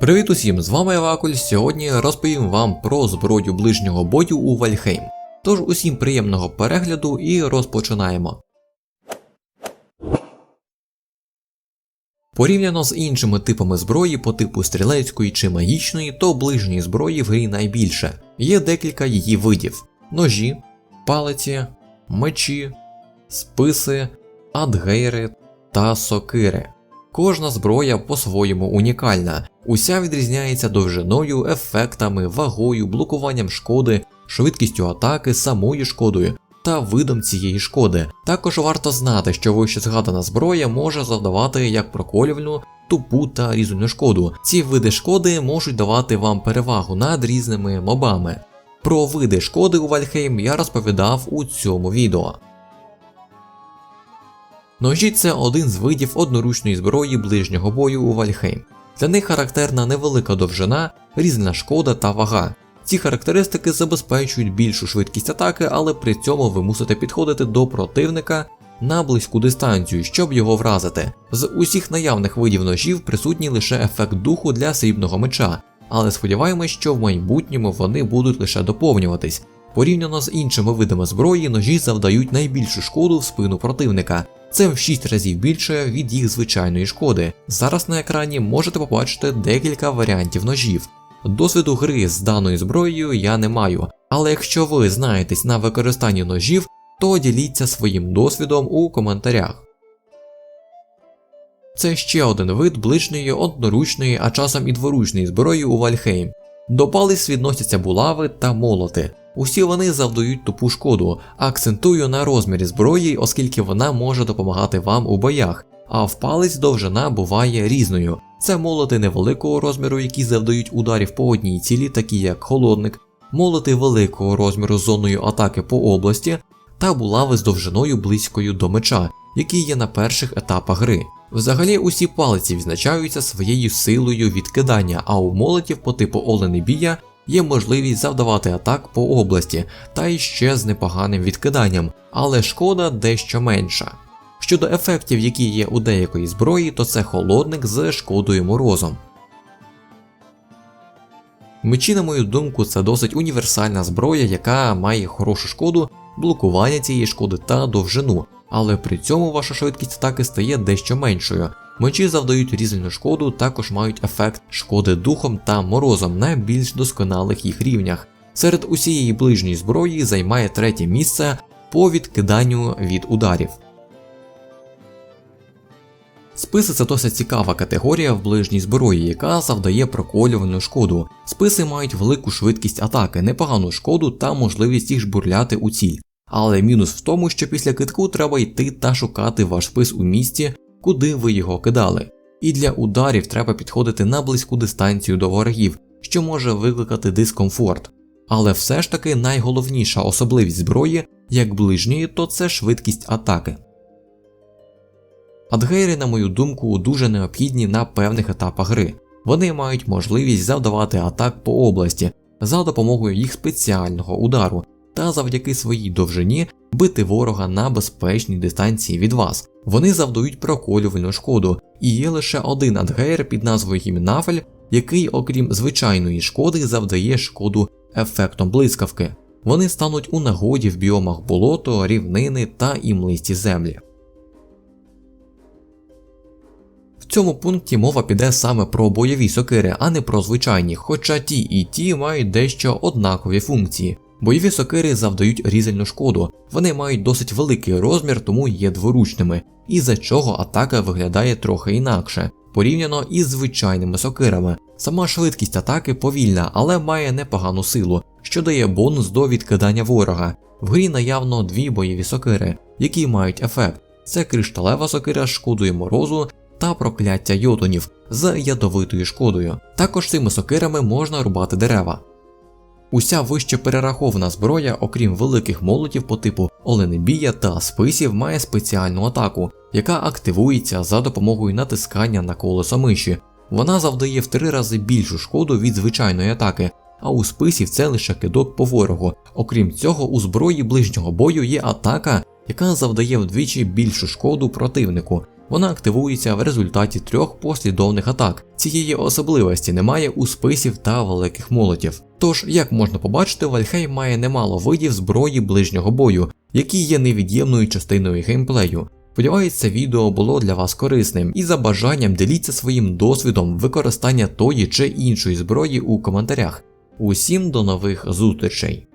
Привіт усім, з вами Евакуль. Сьогодні розповім вам про зброю ближнього бою у Вальхейм. Тож усім приємного перегляду і розпочинаємо. Порівняно з іншими типами зброї по типу стрілецької чи магічної, то ближньої зброї в грі найбільше. Є декілька її видів: ножі, палиці, мечі, списи, адгейри та сокири. Кожна зброя по-своєму унікальна, уся відрізняється довжиною, ефектами, вагою, блокуванням шкоди, швидкістю атаки, самою шкодою та видом цієї шкоди. Також варто знати, що вище згадана зброя може завдавати як проколювальну, тупу та різальну шкоду. Ці види шкоди можуть давати вам перевагу над різними мобами. Про види шкоди у Вальхейм я розповідав у цьому відео. Ножі це один з видів одноручної зброї ближнього бою у Вальхейм. Для них характерна невелика довжина, різна шкода та вага. Ці характеристики забезпечують більшу швидкість атаки, але при цьому ви мусите підходити до противника на близьку дистанцію, щоб його вразити. З усіх наявних видів ножів присутній лише ефект духу для срібного меча, але сподіваємось, що в майбутньому вони будуть лише доповнюватись. Порівняно з іншими видами зброї, ножі завдають найбільшу шкоду в спину противника. Це в 6 разів більше від їх звичайної шкоди. Зараз на екрані можете побачити декілька варіантів ножів. Досвіду гри з даною зброєю я не маю, але якщо ви знаєтесь на використанні ножів, то діліться своїм досвідом у коментарях. Це ще один вид ближньої одноручної, а часом і дворучної зброї у Вальхейм. До палиць відносяться булави та молоти. Усі вони завдають тупу шкоду, акцентую на розмірі зброї, оскільки вона може допомагати вам у боях, а в палець довжина буває різною. Це молоти невеликого розміру, які завдають ударів по одній цілі, такі як холодник, молоти великого розміру з зоною атаки по області, та булави з довжиною близькою до меча, які є на перших етапах гри. Взагалі усі палиці відзначаються своєю силою відкидання, а у молотів по типу Оленебія є можливість завдавати атак по області та іще з непоганим відкиданням, але шкода дещо менша. Щодо ефектів, які є у деякої зброї, то це холодник з шкодою морозом. Мечі, на мою думку, це досить універсальна зброя, яка має хорошу шкоду, блокування цієї шкоди та довжину, але при цьому ваша швидкість атаки стає дещо меншою. Мечі завдають різальну шкоду, також мають ефект шкоди духом та морозом на більш досконалих їх рівнях. Серед усієї ближньої зброї займає третє місце по відкиданню від ударів. Списи це досить цікава категорія в ближній зброї, яка завдає проколювальну шкоду. Списи мають велику швидкість атаки, непогану шкоду та можливість їх жбурляти у ціль. Але мінус в тому, що після китку треба йти та шукати ваш спис у місті, куди ви його кидали. І для ударів треба підходити на близьку дистанцію до ворогів, що може викликати дискомфорт. Але все ж таки найголовніша особливість зброї, як ближньої, то це швидкість атаки. Адгейри, на мою думку, дуже необхідні на певних етапах гри. Вони мають можливість завдавати атак по області за допомогою їх спеціального удару та завдяки своїй довжині бити ворога на безпечній дистанції від вас. Вони завдають проколювальну шкоду, і є лише один адгейр під назвою Гімнафель, який, окрім звичайної шкоди, завдає шкоду ефектом блискавки. Вони стануть у нагоді в біомах болото, рівнини та імлисті землі. В цьому пункті мова піде саме про бойові сокири, а не про звичайні, хоча ті і ті мають дещо однакові функції. Бойові сокири завдають різальну шкоду, вони мають досить великий розмір, тому є дворучними, і за чого атака виглядає трохи інакше, порівняно із звичайними сокирами. Сама швидкість атаки повільна, але має непогану силу, що дає бонус до відкидання ворога. В грі наявно дві бойові сокири, які мають ефект. Це кришталева сокира з шкодою морозу та прокляття йотунів з ядовитою шкодою. Також цими сокирами можна рубати дерева. Уся вище перерахована зброя, окрім великих молотів по типу оленебія та списів, має спеціальну атаку, яка активується за допомогою натискання на колесо миші. Вона завдає в три рази більшу шкоду від звичайної атаки, а у списів це лише кидок по ворогу. Окрім цього, у зброї ближнього бою є атака, яка завдає вдвічі більшу шкоду противнику. Вона активується в результаті трьох послідовних атак. Цієї особливості немає у списів та великих молотів. Тож, як можна побачити, Вальхейм має немало видів зброї ближнього бою, які є невід'ємною частиною геймплею. Сподіваюсь, це відео було для вас корисним і за бажанням діліться своїм досвідом використання тої чи іншої зброї у коментарях. Усім до нових зустрічей!